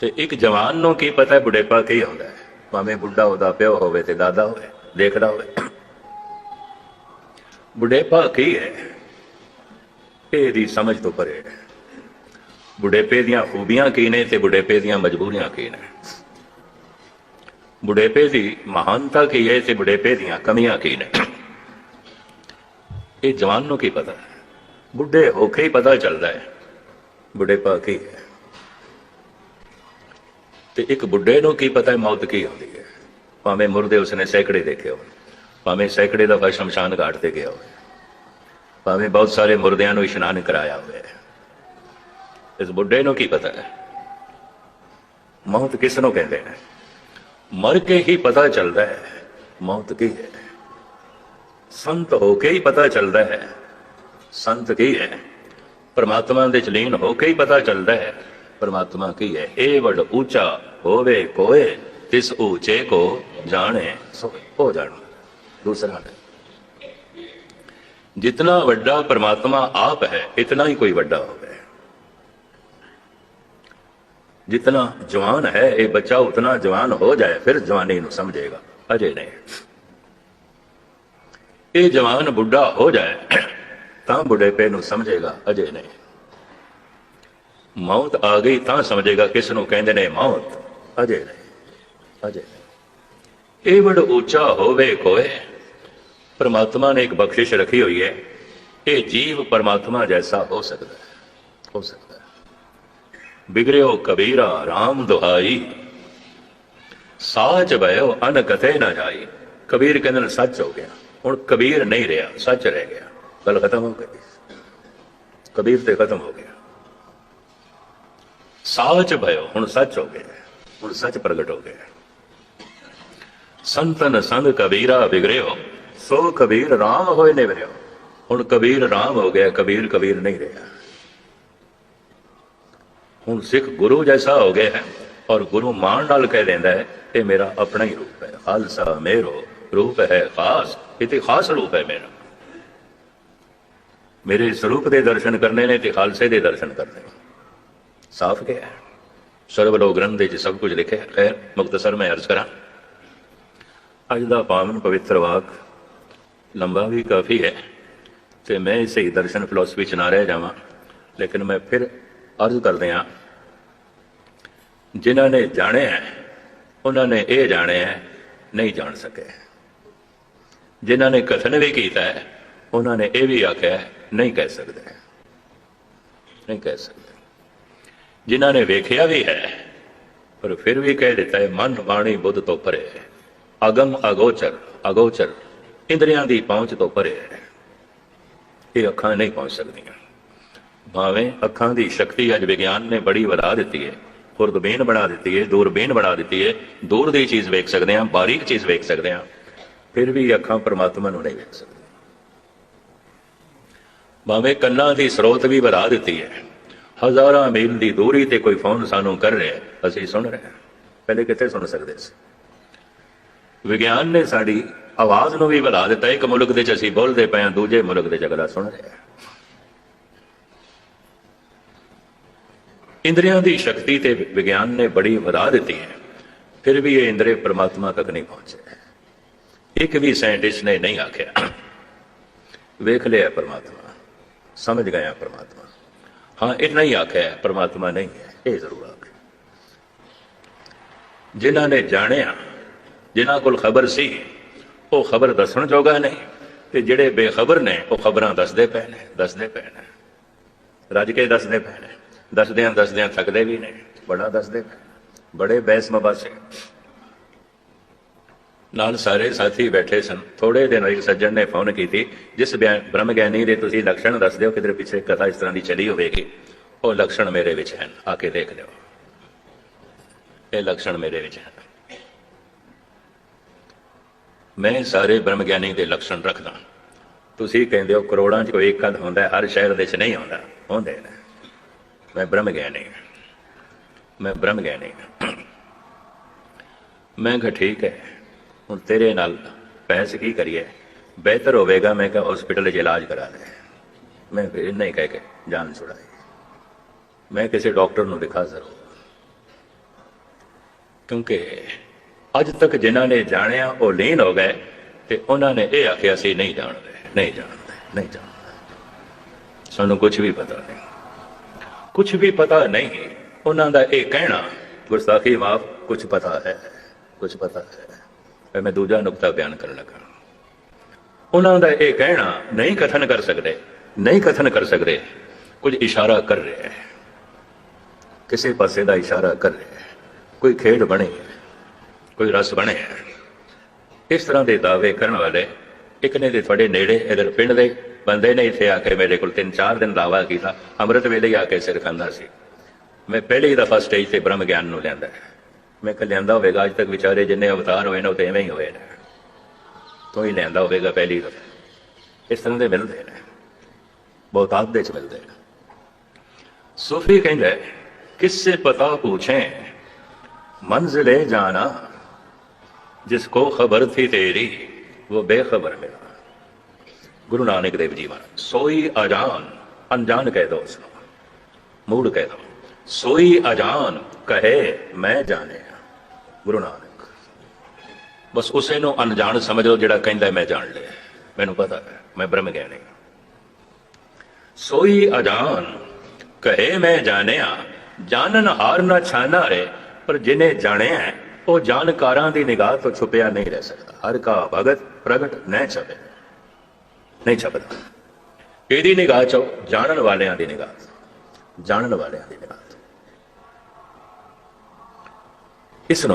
ਤੇ ਇੱਕ ਜਵਾਨ ਨੂੰ ਕੀ ਪਤਾ ਬੁਢੇਪਾ ਕੀ ਹੁੰਦਾ ਹੈ? ਭਾਵੇਂ ਬੁੱਢਾ ਉਹਦਾ ਪਿਓ ਹੋਵੇ ਤੇ ਦਾਦਾ ਹੋਵੇ, ਦੇਖਦਾ ਹੋਵੇ। ਬੁਢੇਪਾ ਕੀ ਹੈ? ਇਹ ਦੀ ਸਮਝ ਤੋਂ ਪਰੇ ਹੈ। ਬੁਢੇਪੇ ਦੀਆਂ ਖੂਬੀਆਂ ਕੀ ਨੇ ਤੇ ਬੁਢੇਪੇ ਦੀਆਂ ਮਜਬੂਰੀਆਂ ਕੀ ਨੇ? ਬੁਢੇਪੇ ਦੀ ਮਹਾਨਤਾ ਕੀ ਹੈ ਤੇ ਬੁਢੇਪੇ ਦੀਆਂ ਕਮੀਆਂ ਕੀ ਨੇ? ਇਹ ਜਵਾਨ ਨੂੰ ਕੀ ਪਤਾ ਬੁੱਢੇ ਹੋ ਕੇ ਹੀ ਪਤਾ ਚੱਲਦਾ ਹੈ। ਬੁਢੇਪਾ ਕੀ ਹੈ? ਤੇ ਇੱਕ ਬੁੱਢੇ ਨੂੰ ਕੀ ਪਤਾ ਹੈ ਮੌਤ ਕੀ ਹੁੰਦੀ ਹੈ? ਭਾਵੇਂ ਮੁਰਦੇ ਉਸਨੇ ਸੈਂਕੜੇ ਦੇਖੇ ਹੋਣ, ਭਾਵੇਂ ਸੈਂਕੜੇ ਦਫਾ ਸ਼ਮਸ਼ਾਨ ਘਾਟ ਤੇ ਗਿਆ ਹੋਵੇ, ਭਾਵੇਂ ਬਹੁਤ ਸਾਰੇ ਮੁਰਦਿਆਂ ਨੂੰ ਇਸ਼ਨਾਨ ਕਰਾਇਆ ਹੋਵੇ। ਇਸ ਬੁੱਢੇ ਨੂੰ ਕੀ ਪਤਾ ਹੈ? ਮੌਤ ਕਿਸ ਨੂੰ ਕਹਿੰਦੇ ਨੇ? ਮਰ ਕੇ ਹੀ ਪਤਾ ਚੱਲਦਾ ਹੈ, ਮੌਤ ਕੀ ਹੈ? ਸੰਤ ਹੋ ਕੇ ਹੀ ਪਤਾ ਚੱਲਦਾ ਹੈ, ਸੰਤ ਕੀ ਹੈ? ਪਰਮਾਤਮਾ ਦੇ ਚ ਲੀਨ ਹੋ ਕੇ ਹੀ ਪਤਾ ਚੱਲਦਾ ਹੈ। ਪਰਮਾਤਮਾ ਕੀ ਹੈ ਇਹ ਵੱਡ ਉੱਚਾ ਹੋਵੇ ਕੋਏ, ਤਿਸ ਉੱਚੇ ਕੋ ਜਾਣੇ, ਸੋ ਹੋ ਜਾਣਾ। ਦੂਸਰਾ ਹੈ, ਜਿਤਨਾ ਵੱਡਾ ਪਰਮਾਤਮਾ ਆਪ ਹੈ, ਇਤਨਾ ਹੀ ਕੋਈ ਵੱਡਾ ਹੋਵੇ। ਜਿਤਨਾ ਜਵਾਨ ਹੈ, ਇਹ ਬੱਚਾ ਉਤਨਾ ਜਵਾਨ ਹੋ ਜਾਏ, ਫਿਰ ਜਵਾਨੀ ਨੂੰ ਸਮਝੇਗਾ, ਅਜੇ ਨਹੀਂ। ਇਹ ਜਵਾਨ ਬੁੱਢਾ ਹੋ ਜਾਏ, ਤਾਂ ਬੁਢੇਪੇ ਨੂੰ ਸਮਝੇਗਾ, ਅਜੇ ਨਹੀਂ। ਮੌਤ ਆ ਗਈ ਤਾਂ ਸਮਝੇਗਾ ਕਿਸ ਨੂੰ ਕਹਿੰਦੇ ਨੇ ਮੌਤ। ਅਜੇ ਨਹੀਂ ਅਜੇ ਇਹ ਬੜ ਉੱਚਾ ਹੋਵੇ ਕੋਏ ਪਰਮਾਤਮਾ ਨੇ ਇੱਕ ਬਖਸ਼ਿਸ਼ ਰੱਖੀ ਹੋਈ ਹੈ। ਇਹ ਜੀਵ ਪਰਮਾਤਮਾ ਜੈਸਾ ਹੋ ਸਕਦਾ ਹੈ। ਹੋ ਸਕਦਾ ਹੈ। ਬਿਗੜਿਓ ਕਬੀਰਾ RAM ਦੁਹਾਈ। ਸਾਚ ਭਇਓ ਅਨ ਕਥੇ ਨਾ ਜਾਈ। ਕਬੀਰ ਕਹਿੰਦੇ ਨੇ ਸੱਚ ਹੋ ਗਿਆ। ਹੁਣ ਕਬੀਰ ਨਹੀਂ ਰਿਹਾ ਸੱਚ ਰਹਿ ਗਿਆ। ਗੱਲ ਖਤਮ ਹੋ ਗਈ। ਕਬੀਰ ਤੇ ਖਤਮ ਹੋ ਗਿਆ। ਸਾਚ ਭਇਓ ਹੁਣ ਸੱਚ ਹੋ ਗਿਆ ਹੁਣ ਸੱਚ ਪ੍ਰਗਟ ਹੋ ਗਿਆ ਸੰਤਨ ਸੰਗ ਕਬੀਰਾ ਬਿਗੜਿਓ ਸੋ ਕਬੀਰ ਰਾਮ ਹੋਏ ਨੇ ਵਿਰਿਓ ਹੁਣ ਕਬੀਰ ਰਾਮ ਹੋ ਗਿਆ ਕਬੀਰ ਕਬੀਰ ਨਹੀਂ ਰਿਹਾ ਹੁਣ ਸਿੱਖ ਗੁਰੂ ਜੈਸਾ ਹੋ ਗਿਆ ਹੈ ਔਰ ਗੁਰੂ ਮਾਨ ਨਾਲ ਕਹਿ ਦਿੰਦਾ ਹੈ ਇਹ ਮੇਰਾ ਆਪਣਾ ਹੀ ਰੂਪ ਹੈ ਖਾਲਸਾ ਮੇਰੋ ਰੂਪ ਹੈ ਖਾਸ ਇਹ ਤੇ ਖਾਸ ਰੂਪ ਹੈ ਮੇਰਾ ਮੇਰੇ ਸਰੂਪ ਦੇ ਦਰਸ਼ਨ ਕਰਨੇ ਨੇ ਤੇ ਖਾਲਸੇ ਦੇ ਦਰਸ਼ਨ ਕਰਨੇ ਨੇ ਸਾਫ਼ ਕਿਹਾ ਹੈ। ਗ੍ਰੰਥ ਵਿੱਚ ਸਭ ਕੁਝ ਲਿਖਿਆ ਹੈ। ਖੈਰ ਮੁਕਤਸਰ ਮੈਂ ਅਰਜ਼ ਕਰਾਂ ਅੱਜ ਦਾ ਪਾਵਨ ਪਵਿੱਤਰ ਵਾਕ ਲੰਬਾ ਵੀ ਕਾਫੀ ਹੈ ਤੇ ਮੈਂ ਇਸੇ ਹੀ ਦਰਸ਼ਨ ਫਿਲਾਸਫੀ ਚ ਨਾ ਰਹਿ ਜਾਵਾਂ ਲੇਕਿਨ ਮੈਂ ਫਿਰ ਅਰਜ਼ ਕਰਦੇ ਹਾਂ ਜਿਨ੍ਹਾਂ ਨੇ ਜਾਣਿਆ ਹੈ, ਉਹਨਾਂ ਨੇ ਇਹ ਜਾਣਿਆ ਹੈ, ਨਹੀਂ ਜਾਣ ਸਕੇ। ਜਿਨ੍ਹਾਂ ਨੇ ਕਥਨ ਵੀ ਕੀਤਾ ਹੈ ਉਹਨਾਂ ਨੇ ਇਹ ਵੀ ਆਖਿਆ ਨਹੀਂ ਕਹਿ ਸਕਦੇ। ਨਹੀਂ ਕਹਿ ਸਕਦੇ। ਜਿਨ੍ਹਾਂ ਨੇ ਵੇਖਿਆ ਵੀ ਹੈ। ਪਰ ਫਿਰ ਵੀ ਕਹਿ ਦਿੱਤਾ ਹੈ, ਮਨ ਬਾਣੀ ਬੁੱਧ ਤੋਂ ਪਰੇ ਅਗਮ ਅਗੋਚਰ ਅਗੋਚਰ, ਇੰਦਰੀਆਂ ਦੀ ਪਹੁੰਚ ਤੋਂ ਪਰੇ ਹੈ। ਇਹ ਅੱਖਾਂ ਨਹੀਂ ਪਹੁੰਚ ਸਕਦੀਆਂ। ਭਾਵੇਂ ਅੱਖਾਂ ਦੀ ਸ਼ਕਤੀ ਅੱਜ ਵਿਗਿਆਨ ਨੇ ਬੜੀ ਵਧਾ ਦਿੱਤੀ ਹੈ, ਖੁਰਦਬੀਨ ਬਣਾ ਦਿੱਤੀ ਹੈ, ਦੂਰਬੀਨ ਬਣਾ ਦਿੱਤੀ ਹੈ, ਦੂਰ ਦੀ ਚੀਜ਼ ਵੇਖ ਸਕਦੇ ਹਾਂ, ਬਾਰੀਕ ਚੀਜ਼ ਵੇਖ ਸਕਦੇ ਹਾਂ, ਫਿਰ ਵੀ ਅੱਖਾਂ ਪਰਮਾਤਮਾ ਨੂੰ ਨਹੀਂ ਵੇਖ ਸਕਦੀਆਂ ਭਾਵੇਂ ਕੰਨਾਂ ਦੀ ਸਰੋਤ ਵੀ ਵਧਾ ਦਿੱਤੀ ਹੈ ਹਜ਼ਾਰਾਂ ਮੀਲ ਦੀ ਦੂਰੀ ਤੇ ਕੋਈ ਫੋਨ ਸਾਨੂੰ ਕਰ ਰਿਹਾ ਅਸੀਂ ਸੁਣ ਰਹੇ ਹਾਂ। ਪਹਿਲੇ ਕਿੱਥੇ ਸੁਣ ਸਕਦੇ ਸੀ? ਵਿਗਿਆਨ ਨੇ ਸਾਡੀ ਆਵਾਜ਼ ਨੂੰ ਵੀ ਵਧਾ ਦਿੱਤਾ। ਇੱਕ ਮੁਲਕ ਦੇ ਚ ਅਸੀਂ ਬੋਲਦੇ ਪਏ ਹਾਂ, ਦੂਜੇ ਮੁਲਕ ਦੇ ਜਗਲਾ ਸੁਣ ਰਿਹਾ ਹਾਂ। ਇੰਦਰੀਆਂ ਦੀ ਸ਼ਕਤੀ ਤੇ ਵਿਗਿਆਨ ਨੇ ਬੜੀ ਵਧਾ ਦਿੱਤੀ ਹੈ। ਫਿਰ ਵੀ ਇਹ ਇੰਦਰੇ ਪਰਮਾਤਮਾ ਤੱਕ ਨਹੀਂ ਪਹੁੰਚੇ। ਇੱਕ ਵੀ ਸਾਇੰਟਿਸਟ ਨੇ ਨਹੀਂ ਆਖਿਆ। ਵੇਖ ਲਿਆ ਪਰਮਾਤਮਾ। ਸਮਝ ਗਿਆ ਪਰਮਾਤਮਾ। ਹਾਂ ਇਤਨਾ ਹੀ ਆਖਿਆ ਪਰਮਾਤਮਾ ਨਹੀਂ ਹੈ ਇਹ ਜ਼ਰੂਰ ਆਖਿਆ। ਜਿਨ੍ਹਾਂ ਨੇ ਜਾਣਿਆ, ਜਿਨ੍ਹਾਂ ਕੋਲ ਖਬਰ ਸੀ, ਉਹ ਖਬਰ ਦੱਸਣ ਜੋਗਾ ਨਹੀਂ ਤੇ ਜਿਹੜੇ ਬੇਖਬਰ ਨੇ, ਉਹ ਖਬਰਾਂ ਦੱਸਦੇ ਪਏ ਨੇ, ਦੱਸਦੇ ਪਏ ਨੇ। ਰੱਜ ਕੇ ਦੱਸਦੇ ਪਏ ਨੇ। ਦੱਸਦਿਆਂ ਦੱਸਦਿਆਂ ਥੱਕਦੇ ਵੀ ਨੇ, ਬੜਾ ਦੱਸਦੇ ਪਏ ਬੜੇ ਬੈਸ ਮਬਾਸੇ ਨਾਲ ਸਾਰੇ ਸਾਥੀ ਬੈਠੇ ਸਨ। ਥੋੜੇ ਦਿਨ ਇੱਕ ਸੱਜਣ ਨੇ ਫੋਨ ਕੀਤੀ। ਜਿਸ ਬ੍ਰਹਮ ਗਿਆਨੀ ਦੇ ਤੁਸੀਂ ਲਕਸ਼ਣ ਦੱਸ ਦਿਓ ਕਿਧਰ ਪਿੱਛੇ ਕਥਾ ਇਸ ਤਰ੍ਹਾਂ ਦੀ ਚਲੀ ਹੋਵੇਗੀ। ਉਹ ਲਕਸ਼ਣ ਮੇਰੇ ਵਿੱਚ ਹਨ। ਆ ਕੇ ਦੇਖ ਲਿਓ। ਇਹ ਲਕਸ਼ਣ ਮੇਰੇ ਵਿੱਚ ਹਨ। ਮੈਂ ਸਾਰੇ ਬ੍ਰਹਮ ਗਿਆਨੀ ਦੇ ਲਕਸ਼ਣ ਰੱਖਦਾ ਤੁਸੀਂ ਕਹਿੰਦੇ ਹੋ ਕਰੋੜਾਂ 'ਚ ਕੋਈ ਇੱਕ ਅੱਧ ਹੁੰਦਾ ਹਰ ਸ਼ਹਿਰ ਦੇ 'ਚ ਨਹੀਂ ਹੁੰਦਾ। ਹੁੰਦੇ ਨੇ। ਮੈਂ ਬ੍ਰਹਮ ਗਿਆਨੀ ਮੈਂ ਬ੍ਰਹਮ ਗਿਆਨੀ ਮੈਂ ਕਿਹਾ ਠੀਕ ਹੈ। ਹੁਣ ਤੇਰੇ ਨਾਲ ਬਹਿਸ ਕੀ ਕਰੀਏ? ਬਿਹਤਰ ਹੋਵੇਗਾ, ਮੈਂ ਕਿਹਾ ਹਸਪੀਟਲ 'ਚ ਇਲਾਜ ਕਰਾ ਲੈ। ਮੈਂ ਫਿਰ ਨਹੀਂ ਕਹਿ ਕੇ ਜਾਨ ਛੁਡਾਈ। ਮੈਂ ਕਿਸੇ ਡਾਕਟਰ ਨੂੰ ਦਿਖਾ ਜ਼ਰੂਰ। ਕਿਉਂਕਿ ਅੱਜ ਤੱਕ ਜਿਨ੍ਹਾਂ ਨੇ ਜਾਣਿਆ, ਉਹ ਲੀਨ ਹੋ ਗਏ ਤੇ ਉਹਨਾਂ ਨੇ ਇਹ ਆਖਿਆ ਸੀ, ਨਹੀਂ ਜਾਣਦੇ ਨਹੀਂ ਜਾਣਦੇ ਨਹੀਂ ਜਾਣਦੇ। ਸਾਨੂੰ ਕੁਝ ਵੀ ਪਤਾ ਨਹੀਂ। ਕੁਝ ਵੀ ਪਤਾ ਨਹੀਂ, ਉਹਨਾਂ ਦਾ ਇਹ ਕਹਿਣਾ, ਗੁਰਸਾਖੀ ਮਾਫ ਕੁਝ ਪਤਾ ਹੈ ਕੁਝ ਪਤਾ ਹੈ। ਫਿਰ ਮੈਂ ਦੂਜਾ ਨੁਕਤਾ ਬਿਆਨ ਕਰਨ ਲੱਗਾ। ਉਹਨਾਂ ਦਾ ਇਹ ਕਹਿਣਾ, ਨਹੀਂ ਕਥਨ ਕਰ ਸਕਦੇ, ਨਹੀਂ ਕਥਨ ਕਰ ਸਕਦੇ, ਕੁਝ ਇਸ਼ਾਰਾ ਕਰ ਰਿਹਾ ਹੈ। ਕਿਸੇ ਪਾਸੇ ਦਾ ਇਸ਼ਾਰਾ ਕਰ ਰਿਹਾ ਹੈ। ਕੋਈ ਖੇਡ ਬਣੇ ਕੋਈ ਰਸ ਬਣੇ ਹੈ। ਇਸ ਤਰ੍ਹਾਂ ਦੇ ਦਾਅਵੇ ਕਰਨ ਵਾਲੇ ਇੱਕ ਨੇ ਦੇ ਤੁਹਾਡੇ ਨੇੜੇ, ਇਧਰ ਪਿੰਡ ਦੇ ਬੰਦੇ ਨੇ ਇੱਥੇ ਆ ਕੇ ਮੇਰੇ ਕੋਲ ਤਿੰਨ ਚਾਰ ਦਿਨ ਦਾਵਾ ਕੀਤਾ, ਅੰਮ੍ਰਿਤ ਵੇਲੇ ਆ ਕੇ ਸਿਰ ਖਾਂਦਾ ਸੀ। ਮੈਂ ਪਹਿਲੀ ਦਫਾ ਸਟੇਜ ਤੇ ਬ੍ਰਹਮ ਗਿਆਨ ਨੂੰ ਲਿਆਂਦਾ ਮੈਂ ਕਿ ਲੈਂਦਾ ਹੋਵੇਗਾ, ਅੱਜ ਤੱਕ ਵਿਚਾਰੇ ਜਿੰਨੇ ਅਵਤਾਰ ਹੋਏ ਨੇ ਉਹ ਤੇ ਐਵੇਂ ਹੀ ਹੋਏ ਨੇ। ਤੋਂ ਹੀ ਲੈਂਦਾ ਹੋਵੇਗਾ ਪਹਿਲੀ ਵਾਰ ਇਸ ਤਰ੍ਹਾਂ ਦੇ ਮਿਲਦੇ ਨੇ। ਬਹੁਤਾਤ ਦੇ ਚ ਮਿਲਦੇ ਨੇ। ਸੂਫੀ ਕਹਿੰਦੇ ਕਿਸ ਸੇ ਪਤਾ ਪੁੱਛੇ, ਮੰਜ਼ਲੇ ਜਾਣਾ, ਜਿਸ ਕੋ ਖਬਰ ਥੀ ਤੇਰੀ, ਉਹ ਬੇਖਬਰ ਮਿਲਾ। ਗੁਰੂ ਨਾਨਕ ਦੇਵ ਜੀ ਮਹਾਰਾਜ, ਸੋਈ ਅਜਾਨ, ਅਣਜਾਣ ਕਹਿ ਦੋ ਉਸ ਨੂੰ ਮੂੜ ਕਹਿ ਦੋ, ਸੋਈ ਅਜਾਨ, ਕਹੇ ਮੈਂ ਜਾਣੇ ਗੁਰੂ ਨਾਨਕ। ਬਸ ਉਸੇ ਨੂੰ ਅਣਜਾਣ ਸਮਝੋ ਜਿਹੜਾ ਕਹਿੰਦਾ ਮੈਂ ਜਾਣ ਲਿਆ। ਮੈਨੂੰ ਪਤਾ ਹੈ, ਮੈਂ ਬ੍ਰਹਮ ਗਿਆਨੀ ਸੋਈ ਅਜਾਨ, ਕਹੇ ਮੈਂ ਜਾਣਿਆ, ਜਾਣਨ ਹਾਰ ਨਾ ਛਾਨਾ ਰੇ ਪਰ ਜਿਨੇ ਜਾਣਿਆ, ਉਹ ਜਾਣਕਾਰਾਂ ਦੀ ਨਿਗਾਹ ਤੋਂ ਛੁਪਿਆ ਨਹੀਂ ਰਹਿ ਸਕਦਾ। ਹਰ ਕਾ ਭਗਤ ਪ੍ਰਗਟ ਨਹੀਂ ਛਪੇ ਨਹੀਂ ਛਪਦਾ। ਇਹਦੀ ਨਿਗਾਹ ਚੋਂ ਜਾਣਨ ਵਾਲਿਆਂ ਦੀ ਨਿਗਾਹ ਜਾਣਨ ਵਾਲਿਆਂ ਦੀ ਨਿਗਾਹ ਤੋਂ। ਇਸ ਨੂੰ